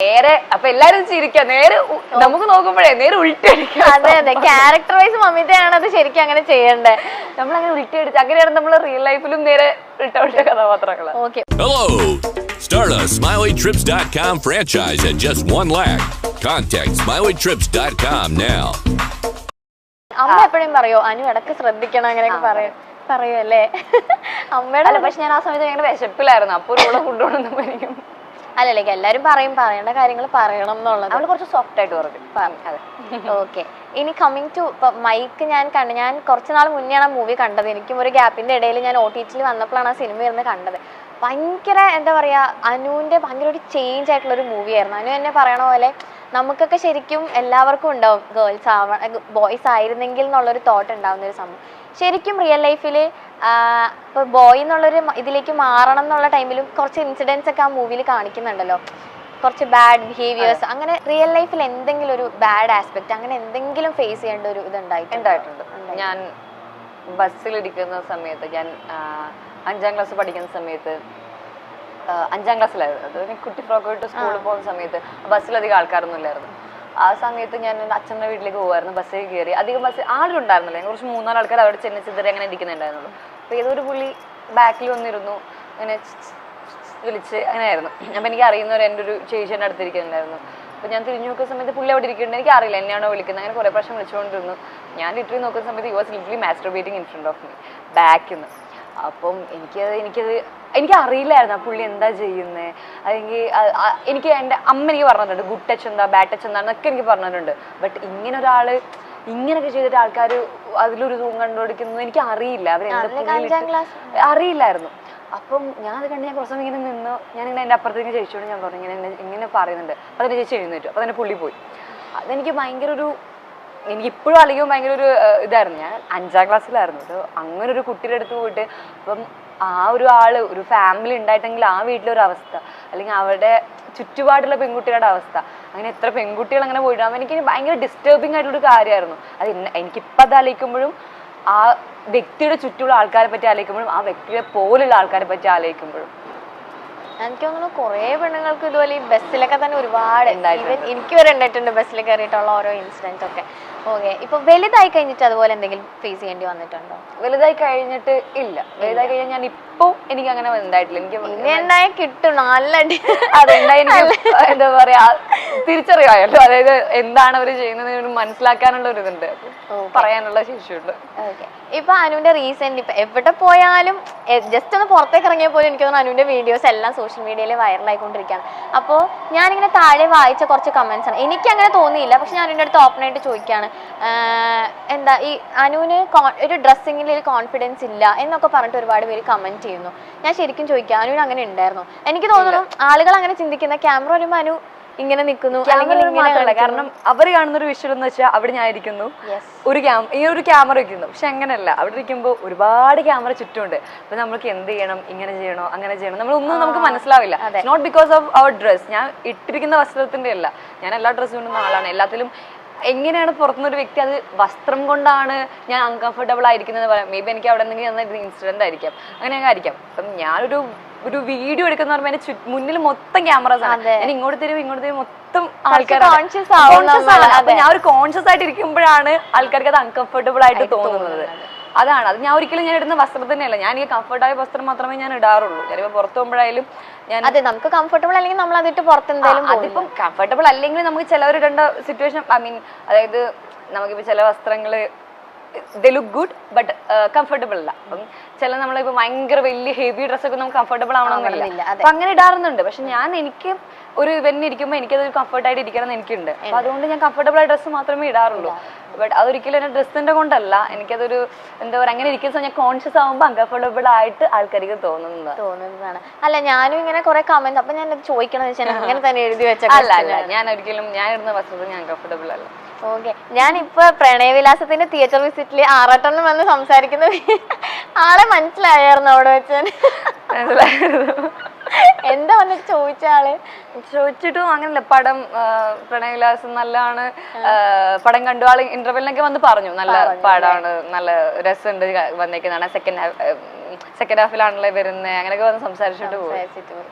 നേരെ അപ്പൊ എല്ലാരും ചിരിക്കാം. നേരെ നമുക്ക് നോക്കുമ്പോഴേ നേരെ ഉൾട്ടടിക്കാം അതെ അതെ. ക്യാരക്ടർ വൈസ് മമിതയാണ് അത് ശരിക്കും അങ്ങനെ ചെയ്യേണ്ടത് നമ്മളങ്ങനെ ഉൾട്ടടിച്ച് അങ്ങനെയാണ് നമ്മൾ റിയൽ ലൈഫിലും നേരെ ഉൾട്ടവിട്ട ഉൾട്ട കഥാപാത്രങ്ങൾ okay hello Start a SmileyTrips.com franchise at just one lakh. Contact SmileyTrips.com now. അമ്മ എപ്പോഴും പറയോ അനു ഇടയ്ക്ക് ശ്രദ്ധിക്കണം അങ്ങനെയൊക്കെ പറയും. പറയുമല്ലേ അമ്മയുടെ പക്ഷെ ഞാൻ ആ സമയത്ത് ഭയങ്കര വിശപ്പിലായിരുന്നു. അപ്പൊ കൊണ്ടുപോകണം ഉള്ള ഫുഡ് അല്ലല്ലേ എല്ലാരും പറയും പറയേണ്ട കാര്യങ്ങൾ പറയണം എന്നുള്ളത്. അവൾ കുറച്ച് സോഫ്റ്റ് ആയിട്ട് പറഞ്ഞു ഓക്കെ ഇനി കമ്മിങ് ടു ഇപ്പൊ മൈക്ക് ഞാൻ കണ്ടു ഞാൻ കുറച്ച് നാൾ മുന്നെയാണ് ആ മൂവി കണ്ടത്. എനിക്കും ഒരു ഗ്യാപ്പിന്റെ ഇടയിൽ ഞാൻ ഒ ടി ടിയിൽ വന്നപ്പോഴാണ് ആ സിനിമ ഇരുന്ന് കണ്ടത്. ഭയങ്കര എന്താ പറയുക അനുവിന്റെ ഭയങ്കര ഒരു ചേഞ്ച് ആയിട്ടുള്ള ഒരു മൂവിയായിരുന്നു അനു എന്നെ പറയണ പോലെ നമുക്കൊക്കെ ശരിക്കും എല്ലാവർക്കും ഉണ്ടാവും. ഗേൾസ് ആവ ബോയ്സ് ആയിരുന്നെങ്കിൽ എന്നുള്ളൊരു തോട്ട് ഉണ്ടാവുന്ന ഒരു സംഭവം. ശരിക്കും റിയൽ ലൈഫിൽ ഇപ്പോൾ ബോയ് എന്നുള്ളൊരു ഇതിലേക്ക് മാറണം എന്നുള്ള ടൈമിലും കുറച്ച് ഇൻസിഡൻസ് ഒക്കെ ആ മൂവിയിൽ കാണിക്കുന്നുണ്ടല്ലോ. കുറച്ച് ബാഡ് ബിഹേവിയേഴ്സ് അങ്ങനെ റിയൽ ലൈഫിൽ എന്തെങ്കിലും ഒരു ബാഡ് ആസ്പെക്ട് അങ്ങനെ എന്തെങ്കിലും ഫേസ് ചെയ്യേണ്ട ഒരു ഇത് ഉണ്ടായിട്ടുണ്ട്? ഞാൻ ബസ്സിലിരിക്കുന്ന സമയത്ത് ഞാൻ അഞ്ചാം ക്ലാസ് പഠിക്കുന്ന സമയത്ത് അഞ്ചാം ക്ലാസ്സിലായിരുന്നു അത് കുട്ടി ഫ്രോക്ക് ഇട്ട് സ്കൂളിൽ പോകുന്ന സമയത്ത് ബസ്സിലധികം ആൾക്കാരൊന്നും ഇല്ലായിരുന്നു ആ സമയത്ത് ഞാൻ എന്റെ അച്ഛന്റെ വീട്ടിലേക്ക് പോകുമായിരുന്നു ബസ്സിൽ കയറി. അധികം ബസ് ആരും ഉണ്ടായിരുന്നില്ല കുറച്ച് മൂന്നാൽ ആൾക്കാർ അവിടെ ചെന്ന് ചിതറി അങ്ങനെ ഇരിക്കുന്നുണ്ടായിരുന്നുള്ളൂ. അപ്പോൾ ഏതൊരു പുള്ളി ബാക്കിൽ വന്നിരുന്നു അങ്ങനെ വിളിച്ച് അങ്ങനെ ആയിരുന്നു അങ്ങനെയായിരുന്നു. അപ്പം എനിക്ക് അറിയുന്നവർ എന്റെ ഒരു ചേച്ചി എന്റെ അടുത്തിരിക്കുന്നുണ്ടായിരുന്നു. അപ്പോൾ ഞാൻ തിരിഞ്ഞു നോക്കുന്ന സമയത്ത് പുള്ളി അവിടെ ഇരിക്കുന്നുണ്ട്. എനിക്ക് അറിയില്ല എന്നെയാണോ വിളിക്കുന്നത്? അങ്ങനെ കുറേ പ്രാവശ്യം വിളിച്ചുകൊണ്ടിരുന്നു. ഞാൻ ലിറ്ററി നോക്കുന്ന സമയത്ത് you was literally masturbating in front of me ബാക്കിൽ നിന്ന്. അപ്പം എനിക്ക് എനിക്കത് എനിക്ക് അറിയില്ലായിരുന്നു ആ പുള്ളി എന്താ ചെയ്യുന്നത് അല്ലെങ്കിൽ എനിക്ക് എന്റെ അമ്മ എനിക്ക് പറഞ്ഞിട്ടുണ്ട് ഗുഡ് ടച്ച് എന്താ ബാഡ് ടച്ച് എന്താണെന്നൊക്കെ എനിക്ക് പറഞ്ഞിട്ടുണ്ട്. ബട്ട് ഇങ്ങനെ ഒരാൾ ഇങ്ങനെയൊക്കെ ചെയ്തിട്ട് ആൾക്കാർ അതിലൊരു സൂം കണ്ടുപിടിക്കുന്നത് എനിക്ക് അറിയില്ല അവർ അറിയില്ലായിരുന്നു. അപ്പം ഞാൻ അത് കണ്ട് ഞാൻ കുറച്ച് സമയം ഇങ്ങനെ നിന്നു. ഞാനിങ്ങനെ എന്റെ അപ്പുറത്തേക്ക് ചേച്ചിയോട് ഞാൻ പറഞ്ഞു ഇങ്ങനെ ഇങ്ങനെ പറയുന്നുണ്ട്. അപ്പം എന്റെ ചേച്ചി എഴുന്നേറ്റു. അപ്പം തന്നെ പുള്ളി പോയി. അതെനിക്ക് ഭയങ്കര ഒരു എനിക്ക് ഇപ്പോഴും അല്ലെങ്കിൽ ഭയങ്കര ഒരു ഇതായിരുന്നു. ഞാൻ അഞ്ചാം ക്ലാസ്സിലായിരുന്നു. ഒരു അങ്ങനെ ഒരു കുട്ടിയുടെ അടുത്ത് പോയിട്ട് അപ്പം ആ ഒരു ആൾ ഒരു ഫാമിലി ഉണ്ടായിട്ടെങ്കിൽ ആ വീട്ടിലൊരു അവസ്ഥ അല്ലെങ്കിൽ അവരുടെ ചുറ്റുപാടുള്ള പെൺകുട്ടികളുടെ അവസ്ഥ അങ്ങനെ എത്ര പെൺകുട്ടികൾ അങ്ങനെ പോയിട്ട് എനിക്ക് ഭയങ്കര ഡിസ്റ്റർബിങ് ആയിട്ടുള്ളൊരു കാര്യമായിരുന്നു. അത് എനിക്കിപ്പോൾ അത് ആലോചിക്കുമ്പോഴും ആ വ്യക്തിയുടെ ചുറ്റുമുള്ള ആൾക്കാരെ പറ്റി ആലോചിക്കുമ്പോഴും ആ വ്യക്തിയെ പോലുള്ള ആൾക്കാരെ പറ്റി ആലോചിക്കുമ്പോഴും. എനിക്ക് തോന്നുന്നു കുറേ പെണ്ണുങ്ങൾക്ക് ഇതുപോലെ ഈ ബസ്സിലൊക്കെ തന്നെ ഒരുപാട്. എനിക്ക് വരെ ഉണ്ടായിട്ടുണ്ട് ബസ്സിൽ കയറിയിട്ടുള്ള ഓരോ ഇൻസിഡൻസ് ഒക്കെ. ഓക്കെ ഇപ്പൊ വലുതായി കഴിഞ്ഞിട്ട് അതുപോലെ എന്തെങ്കിലും ഫേസ് ചെയ്യേണ്ടി വന്നിട്ടുണ്ടോ? വലുതായി കഴിഞ്ഞിട്ട് ഇല്ല. വലുതായി കഴിഞ്ഞാൽ ഞാൻ ഇപ്പോ എനിക്ക് അങ്ങനെ ഉണ്ടായിട്ടില്ല എനിക്ക് ഉണ്ടായ കിട്ടും നല്ല അതുണ്ടായി എനിക്ക് എന്താ പറയാ തിരിച്ചറിയാമല്ലോ അതായത് എന്താണ് അവർ ചെയ്യുന്നത് മനസ്സിലാക്കാനുള്ള ഒരു ഇതുണ്ട്. പറയാനുള്ള ശേഷിയുണ്ട്. ഇപ്പൊ അനുവിന്റെ റീസെന്റ് ഇപ്പൊ എവിടെ പോയാലും ജസ്റ്റ് ഒന്ന് പുറത്തേക്ക് ഇറങ്ങിയ പോലും എനിക്ക് തോന്നുന്നു അനുവിന്റെ വീഡിയോസ് എല്ലാം സോഷ്യൽ മീഡിയയിൽ വൈറലായിക്കൊണ്ടിരിക്കുകയാണ് അപ്പോൾ ഞാനിങ്ങനെ താഴെ വായിച്ച കുറച്ച് കമന്റ്സ് ആണ്. എനിക്ക് അങ്ങനെ തോന്നിയില്ല. പക്ഷെ ഞാൻ അനുവിന്റെ അടുത്ത് ഓപ്പൺ ആയിട്ട് ചോദിക്കുകയാണ്. എന്താ ഈ അനുവിന് ഒരു ഡ്രസ്സിങ്ങിൽ ഒരു കോൺഫിഡൻസ് ഇല്ല എന്നൊക്കെ പറഞ്ഞിട്ട് ഒരുപാട് പേര് കമന്റ് ചെയ്യുന്നു. ഞാൻ ശരിക്കും ചോദിക്കാം അനുവിന് അങ്ങനെ ഉണ്ടായിരുന്നു? എനിക്ക് തോന്നുന്നു ആളുകൾ അങ്ങനെ ചിന്തിക്കുന്ന ക്യാമറ വരുമ്പോൾ അനു ഇങ്ങനെ നിൽക്കുന്നു ഇങ്ങനെ മാത്രമല്ല. കാരണം അവർ കാണുന്ന ഒരു വിഷ്വൽ എന്ന് വെച്ചാൽ അവിടെ ഞാൻ ഇരിക്കുന്നു. ഒരു ക്യാമ ഈ ഒരു ക്യാമറ വെക്കുന്നു. പക്ഷെ അങ്ങനെയല്ല. അവിടെ ഇരിക്കുമ്പോൾ ഒരുപാട് ക്യാമറ ചുറ്റുമുണ്ട്. അപ്പൊ നമ്മൾക്ക് എന്ത് ചെയ്യണം ഇങ്ങനെ ചെയ്യണോ അങ്ങനെ ചെയ്യണം നമ്മളൊന്നും നമുക്ക് മനസ്സിലാവില്ല. Not because of our dress ഞാൻ ഇട്ടിരിക്കുന്ന വസ്ത്രത്തിന്റെ അല്ല ഞാൻ എല്ലാ ഡ്രസ്സും കൊണ്ടുന്ന ആളാണ്. എല്ലാത്തിലും എങ്ങനെയാണ് പുറത്തുനിന്ന് ഒരു വ്യക്തി അത് വസ്ത്രം കൊണ്ടാണ് ഞാൻ അൺകംഫർട്ടബിൾ ആയിരിക്കുന്നത് പറയാം. മേ ബി എനിക്ക് അവിടെ എന്തെങ്കിലും ഇൻസിഡന്റ് ആയിരിക്കാം. അങ്ങനെയൊക്കെ ആയിരിക്കാം. അപ്പം ഞാനൊരു ഒരു വീഡിയോ എടുക്കുന്ന പറയുമ്പോൾ എന്റെ ചുറ്റ് മുന്നിൽ മൊത്തം ക്യാമറാസ് ആണ്. ഞാൻ ഇങ്ങോട്ട് തരും ഇങ്ങോട്ട് തരും മൊത്തം ആൾക്കാർ കോൺഷ്യസ് അപ്പൊ ഞാൻ ഒരു കോൺഷ്യസ് ആയിട്ട് ഇരിക്കുമ്പോഴാണ് ആൾക്കാർക്ക് അത് അൺകംഫർട്ടബിൾ ആയിട്ട് തോന്നുന്നത്. അതാണ്. അത് ഞാൻ ഒരിക്കലും ഞാൻ ഇടുന്ന വസ്ത്രം തന്നെയല്ല. ഞാൻ ഈ കംഫർട്ടായ വസ്ത്രം മാത്രമേ ഞാൻ ഇടാറുള്ളൂ. ചിലപ്പോൾ പുറത്തു പോകുമ്പോഴായാലും ഞാൻ അതെ നമുക്ക് കംഫർട്ടബിൾ അല്ലെങ്കിൽ നമ്മൾ അതിട്ട് പുറത്ത് എന്തായാലും അതിപ്പം കംഫർട്ടബിൾ അല്ലെങ്കിൽ നമുക്ക് ചിലവർ ഇടേണ്ട സിറ്റുവേഷൻ ഐ മീൻ അതായത് നമുക്കിപ്പോൾ ചില വസ്ത്രങ്ങൾ they look good but comfortable അല്ല അപ്പം ചില നമ്മളിപ്പോൾ ഭയങ്കര വലിയ ഹെവി ഡ്രസ്സൊക്കെ നമുക്ക് കംഫർട്ടബിൾ ആവണമെന്നില്ല. അപ്പൊ അങ്ങനെ ഇടാറുന്നുണ്ട്. പക്ഷെ ഞാൻ എനിക്ക് ഒരു ഇവന്റ് ഇരിക്കുമ്പോൾ എനിക്കത് കംഫർട്ടായിട്ട് ഇരിക്കണം എന്ന് എനിക്കുണ്ട്. അപ്പൊ അതുകൊണ്ട് ഞാൻ കംഫർട്ടബിൾ ആയ ഡ്രസ്സ് മാത്രമേ ഇടാറുള്ളൂ. ബട്ട് അതൊരിക്കലും എന്റെ ഡ്രസ്സിന്റെ കൊണ്ടല്ല. എനിക്കതൊരു എന്താ പറയുക അങ്ങനെ ഇരിക്കുന്ന സമയം ഞാൻ കോൺഷ്യസ് ആകുമ്പോൾ അൺകംഫർട്ടബിൾ ആയിട്ട് ആൾക്കാർക്ക് തോന്നുന്നത് തോന്നുന്നതാണ്. അല്ല ഞാനും ഇങ്ങനെ കുറെ കമന്റ് അപ്പൊ ഞാൻ ചോദിക്കണമെന്ന് വെച്ചാൽ അങ്ങനെ തന്നെ എഴുതി വെച്ചാൽ അല്ല അല്ല. ഞാൻ ഒരിക്കലും ഞാൻ ഇടുന്ന വസ്ത്രത്തിൽ ഞാൻ കംഫർട്ടബിൾ അല്ല. ഓക്കെ. ഞാനിപ്പോ പ്രണയവിലാസത്തിന്റെ തിയേറ്റർ വിസിറ്റിൽ ആറാട്ടെണ്ണം വന്ന് സംസാരിക്കുന്ന ആളെ മനസ്സിലായിരുന്നു അവിടെ വെച്ച് എന്താ വന്നിട്ട് ചോദിച്ച ആൾ? ചോദിച്ചിട്ടും അങ്ങനല്ല. പടം പ്രണയവിലാസം നല്ലതാണ് പടം കണ്ടു. ആൾ ഇന്റർവെല്ലിനൊക്കെ വന്ന് പറഞ്ഞു. നല്ല പടമാണ് നല്ല രസമുണ്ട് വന്നേക്കുന്നതാണ്. സെക്കൻഡ് ഹാഫ് സെക്കൻഡ് ഹാഫിലാണല്ലേ വരുന്നത് അങ്ങനെയൊക്കെ വന്ന് സംസാരിച്ചിട്ട് പോകും സംസാരിച്ചിട്ട് പോയി.